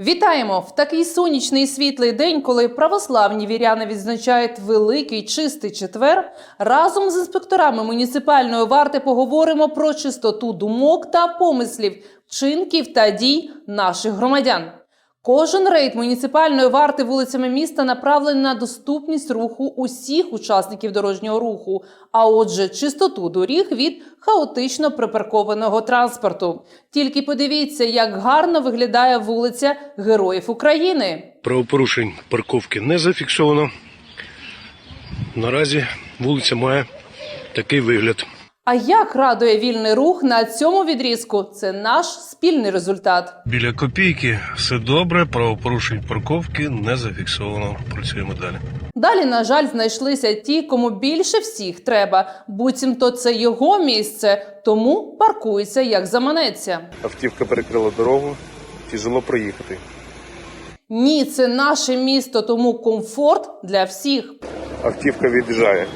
Вітаємо в такий сонячний світлий день, коли православні віряни відзначають великий чистий четвер. Разом з інспекторами муніципальної варти поговоримо про чистоту думок та помислів, вчинків та дій наших громадян. Кожен рейд муніципальної варти вулицями міста направлений на доступність руху усіх учасників дорожнього руху, а отже, чистоту доріг від хаотично припаркованого транспорту. Тільки подивіться, як гарно виглядає вулиця Героїв України. Правопорушень парковки не зафіксовано. Наразі вулиця має такий вигляд. А як радує вільний рух на цьому відрізку? Це наш спільний результат. Біля копійки все добре, правопорушень парковки не зафіксовано. Працюємо далі. Далі, на жаль, знайшлися ті, кому більше всіх треба. Буцімто це його місце, тому паркується як заманеться. Автівка перекрила дорогу, тяжело проїхати. Ні, це наше місто, тому комфорт для всіх. Автівка від'їжджає.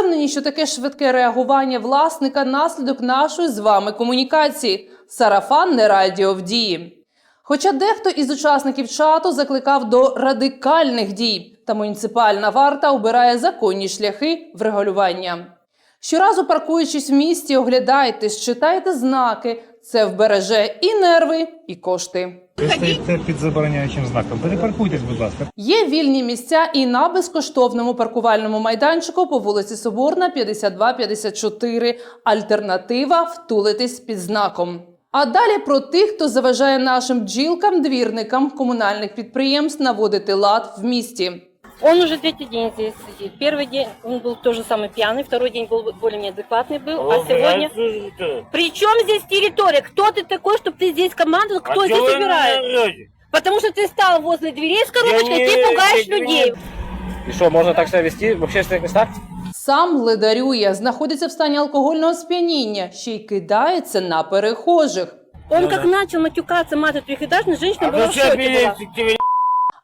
Впевнені, що таке швидке реагування власника наслідок нашої з вами комунікації. Сарафан не радіо в дії. Хоча дехто із учасників чату закликав до радикальних дій, та муніципальна варта обирає законні шляхи врегулювання. Щоразу паркуючись в місті, оглядайтесь, читайте знаки. Це вбереже і нерви, і кошти. Ви стоїте під забороняючим знаком. Перепаркуйтесь, будь ласка. Є вільні місця і на безкоштовному паркувальному майданчику по вулиці Соборна 52-54. Альтернатива втулитись під знаком. А далі про тих, хто заважає нашим бджілкам, двірникам комунальних підприємств наводити лад в місті. Он уже третий день здесь сидит. Первый день он был тоже самый пьяный, второй день был более неадекватный был, а сегодня... При чем здесь территория? Кто ты такой, чтобы ты здесь командовал? Кто здесь убирает? Потому что ты стал возле дверей с коробочкой, ты пугаешь людей. І що, можна так себе вести в общественних містах? Сам ледарює, знаходиться в стані алкогольного сп'яніння, ще й кидається на перехожих. Он как начал матюкаться, мат трехэтажной, женщина была в шоке была.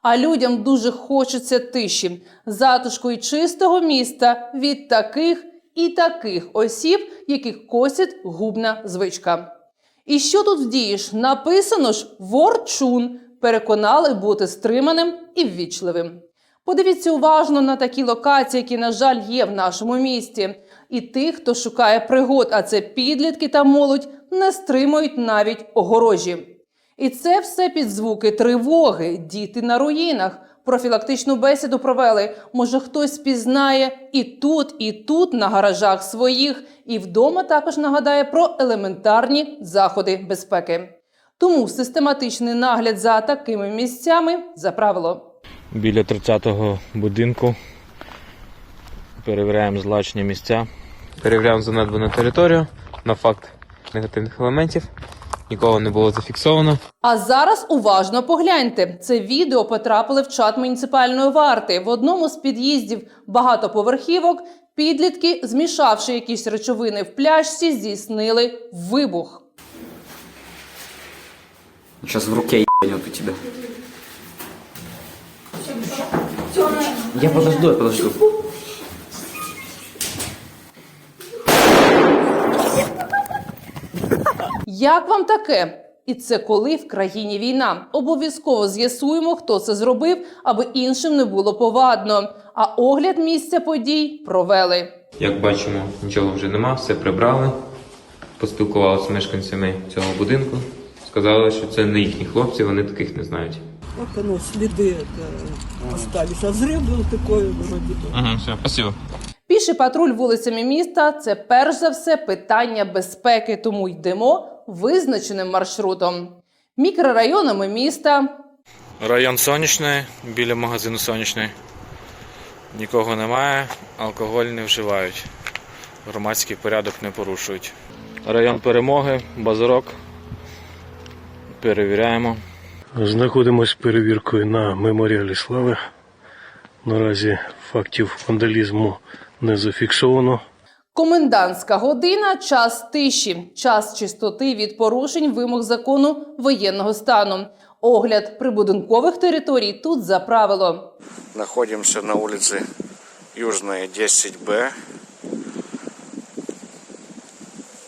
А людям дуже хочеться тиші, затишку і чистого міста від таких і таких осіб, яких косить губна звичка. І що тут вдієш? Написано ж ворчун. Переконали бути стриманим і ввічливим. Подивіться уважно на такі локації, які, на жаль, є в нашому місті. І тих, хто шукає пригод, а це підлітки та молодь, не стримують навіть огорожі. І це все під звуки тривоги, діти на руїнах. Профілактичну бесіду провели. Може, хтось пізнає і тут, і тут на гаражах своїх, і вдома також нагадає про елементарні заходи безпеки. Тому систематичний нагляд за такими місцями за правило. біля 30-го будинку. Перевіряємо злачні місця. Перевіряємо занедбану територію на факт негативних елементів. Нікого не було зафіксовано. А зараз уважно погляньте. Це відео потрапили в чат муніципальної варти. В одному з під'їздів багатоповерхівок підлітки, змішавши якісь речовини в пляшці, здійснили вибух. Сейчас в руке ебанет у тебя. Я подожду, я подожду. Як вам таке? І це коли в країні війна. Обов'язково з'ясуємо, хто це зробив, аби іншим не було повадно. А огляд місця подій провели. Як бачимо, нічого вже нема, все прибрали. Поспілкувалися з мешканцями цього будинку. Сказали, що це не їхні хлопці, вони таких не знають. Вот оно, следы это, остались. А взрыв был такой, вроде бы. Угу, все, спасибо. Піший патруль вулицями міста це перш за все питання безпеки, тому йдемо визначеним маршрутом. Мікрорайонами міста Район сонячний, біля магазину сонячний. Нікого немає, алкоголь не вживають. Громадський порядок не порушують. Район перемоги, базарок. Перевіряємо. Знаходимось перевіркою на меморіалі слави. Наразі фактів вандалізму не зафіксовано. Комендантська година, час тиші, час чистоти від порушень вимог закону воєнного стану. Огляд прибудинкових територій тут за правило. Знаходимося на вулиці Южної, 10Б.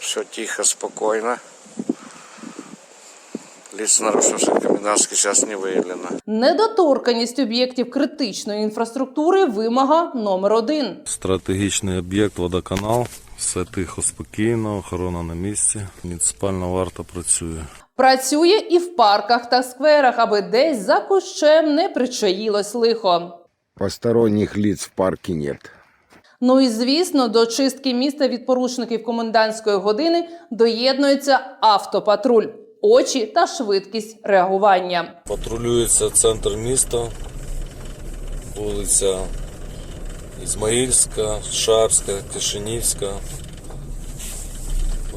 Все тихо, спокойно. Лиц, нарушивших комендантский час, не выявлено. Недоторканність об'єктів критичної інфраструктури вимога номер один. Стратегічний об'єкт водоканал. Все тихо, спокійно, охорона на місці. Муніципальна варта працює. Працює і в парках та скверах, аби десь за кущем не причаїлось лихо. Посторонних лиц в парке нет. Ну і звісно, до чистки міста від порушників комендантської години доєднується автопатруль, очі та швидкість реагування. Патрулюється центр міста, вулиця Ізмаїльська, Шарська, Кишинівська.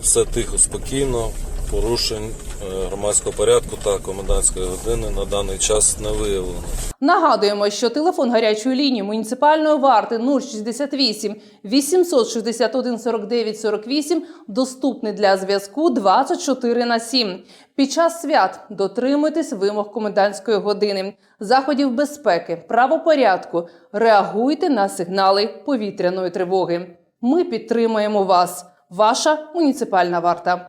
Все тихо, спокійно. Порушень е, громадського порядку та комендантської години на даний час не виявлено. Нагадуємо, що телефон гарячої лінії муніципальної варти 068 861 49 48 доступний для зв'язку 24 на 7. Під час свят дотримуйтесь вимог комендантської години, заходів безпеки, правопорядку, реагуйте на сигнали повітряної тривоги. Ми підтримуємо вас. Ваша муніципальна варта.